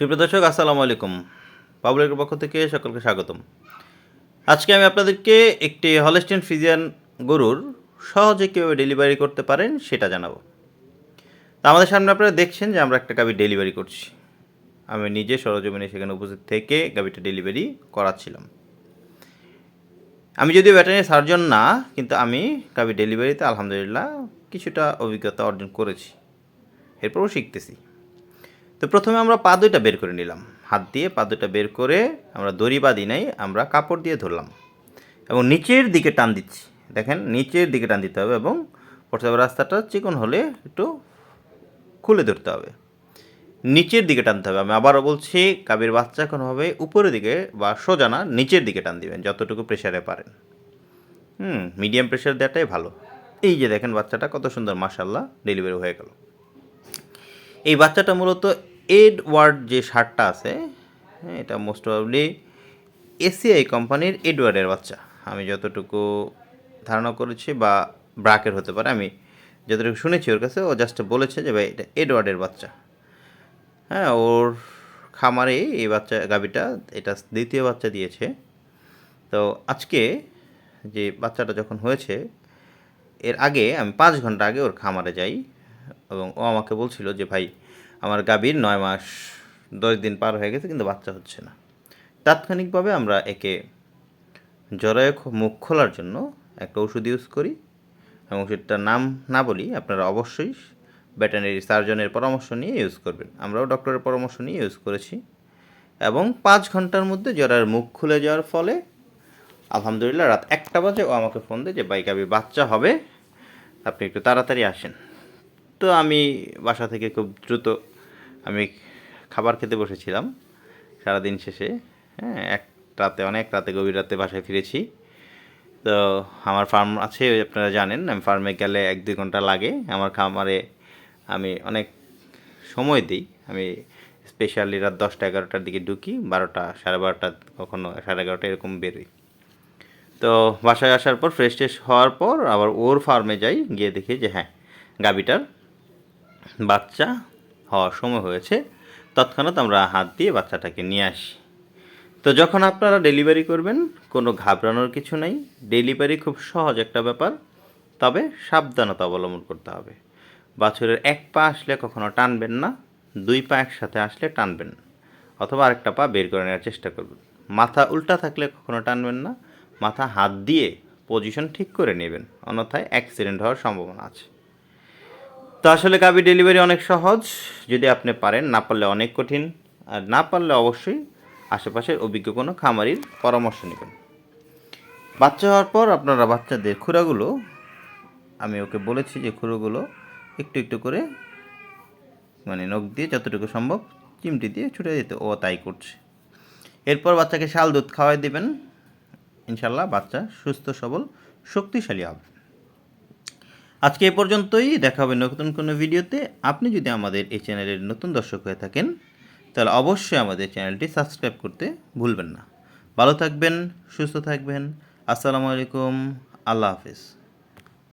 সুপ্রিয় দর্শক, আসসালামু আলাইকুম। পাবলিকের পক্ষ থেকে সকলকে স্বাগতম। আজকে আমি আপনাদেরকে একটি হলেস্টিন ফিজিয়ান গরুর সহজে কীভাবে ডেলিভারি করতে পারেন সেটা জানাব। তা আমাদের সামনে আপনারা দেখছেন যে আমরা একটা গাভি ডেলিভারি করছি। আমি নিজে সরজমিনে সেখানে উপস্থিত থেকে গাভিটা ডেলিভারি করাচ্ছিলাম। আমি যদিও ব্যাটারি সার্জন না, কিন্তু আমি গাভি ডেলিভারিতে আলহামদুলিল্লাহ কিছুটা অভিজ্ঞতা অর্জন করেছি। এরপরও শিখতেছি। তো প্রথমে আমরা পা দুইটা বের করে নিলাম। হাত দিয়ে পা দুইটা বের করে আমরা দড়ি বাঁধি নাই, আমরা কাপড় দিয়ে ধরলাম। এবং নিচের দিকে টান দিচ্ছি। দেখেন, নিচের দিকে টান দিতে হবে এবং প্রথমে রাস্তাটা চিকন হলে একটু খুলে ধরতে হবে। নিচের দিকে টানতে হবে। আমি আবারও বলছি, কাবির বাচ্চা হবে উপরের দিকে বা সোজা না, নিচের দিকে টান দিবেন, যতটুকু প্রেশারে পারেন। হুম মিডিয়াম প্রেশার দেওয়াটাই ভালো। এই যে দেখেন বাচ্চাটা কত সুন্দর মাসাল্লাহ ডেলিভারি হয়ে গেল। এই বাচ্চাটা মূলত এডওয়ার্ড যে শার্টটা আছে হ্যাঁ, এটা মোস্ট প্রবলি এসিআই কোম্পানির এডওয়ার্ডের বাচ্চা। আমি যতটুকু ধারণা করেছি বা ব্রাকের হতে পারে আমি যতটুকু শুনেছি ওর কাছে ও জাস্ট বলেছে যে ভাই এটা এডওয়ার্ডের বাচ্চা। হ্যাঁ ওর খামারে এই বাচ্চা গাবিটা এটা দ্বিতীয় বাচ্চা দিয়েছে। তো আজকে যে বাচ্চাটা যখন হয়েছে এর আগে আমি পাঁচ ঘণ্টা আগে ওর খামারে যাই এবং ও আমাকে বলছিল যে ভাই আমার গাভীর নয় মাস, দশ দিন পার হয়ে গেছে, কিন্তু বাচ্চা হচ্ছে না। তাৎক্ষণিকভাবে আমরা একে জরায়ু মুখ খোলার জন্য একটা ওষুধ ইউজ করি এবং ওষুধটার নাম না বলি, আপনারা অবশ্যই ভেটেনারি সার্জনের পরামর্শ নিয়ে ইউজ করবেন। আমরাও ডক্টরের পরামর্শ নিয়ে ইউজ করেছি এবং পাঁচ ঘণ্টার মধ্যে জরার মুখ খুলে যাওয়ার ফলে আলহামদুলিল্লাহ রাত একটা বাজে ও আমাকে ফোন দেয় যে বাইক আমি বাচ্চা হবে, আপনি একটু তাড়াতাড়ি আসেন। তো আমি বাসা থেকে খুব দ্রুত আমি খাবার খেতে বসেছিলাম সারাদিন শেষে। হ্যাঁ এক রাতে, অনেক রাতে, গভীর রাতে বাসায় ফিরেছি। তো আমার ফার্ম আছে, আপনারা জানেন, আমি ফার্মে গেলে এক দুই ঘণ্টা লাগে। আমার খামারে আমি অনেক সময় দিই। আমি স্পেশালি রাত দশটা, এগারোটার দিকে ঢুকি, বারোটা, সাড়ে বারোটা কখনো, সাড়ে এগারোটা এরকম বেরোই। তো বাসায় আসার পর ফ্রেশ ট্রেশ হওয়ার পর আবার ওর ফার্মে যাই, গিয়ে দেখি যে হ্যাঁ গাবিটার বাচ্চা হওয়ার সময় হয়েছে, তৎক্ষণাৎ আমরা হাত দিয়ে বাচ্চাটাকে নিয়ে আসি। তো যখন আপনারা ডেলিভারি করবেন, কোনো ঘাবড়ানোর কিছু নেই, ডেলিভারি খুব সহজ একটা ব্যাপার, তবে সাবধানতা অবলম্বন করতে হবে। বাছুরের এক পা আসলে কখনো টানবেন না, দুই পা একসাথে আসলে টানবেন না অথবা আরেকটা পা বের করে নেওয়ার চেষ্টা করবেন। মাথা উল্টা থাকলে কখনো টানবেন না, মাথা হাত দিয়ে পজিশন ঠিক করে নেবেন, অন্যথায় অ্যাক্সিডেন্ট হওয়ার সম্ভাবনা আছে। তো আসলে গাভি ডেলিভারি অনেক সহজ। যদি আপনি পারেন, না পারলে অনেক কঠিন। আর না পারলে অবশ্যই আশেপাশের অভিজ্ঞ কোনো খামারির পরামর্শ নেবেন। বাচ্চা হওয়ার পর আপনারা বাচ্চাদের খুঁড়াগুলো আমি ওকে বলেছি যে খুঁড়োগুলো একটু একটু করে মানে নখ দিয়ে যতটুকু সম্ভব চিমটি দিয়ে ছুটে দিতে। ও তাই করছে। এরপর বাচ্চাকে শাল দুধ খাওয়াই দেবেন। ইনশাল্লাহ বাচ্চা সুস্থ, সবল, শক্তিশালী হবে। আজকে এ পর্যন্তই, দেখা হবে নতুন কোনো ভিডিওতে। আপনি যদি আমাদের এই চ্যানেলের নতুন দর্শক হয়ে থাকেন, তাহলে অবশ্যই আমাদের চ্যানেলটি সাবস্ক্রাইব করতে ভুলবেন না। ভালো থাকবেন, সুস্থ থাকবেন। আসসালামু আলাইকুম, আল্লাহ হাফিজ।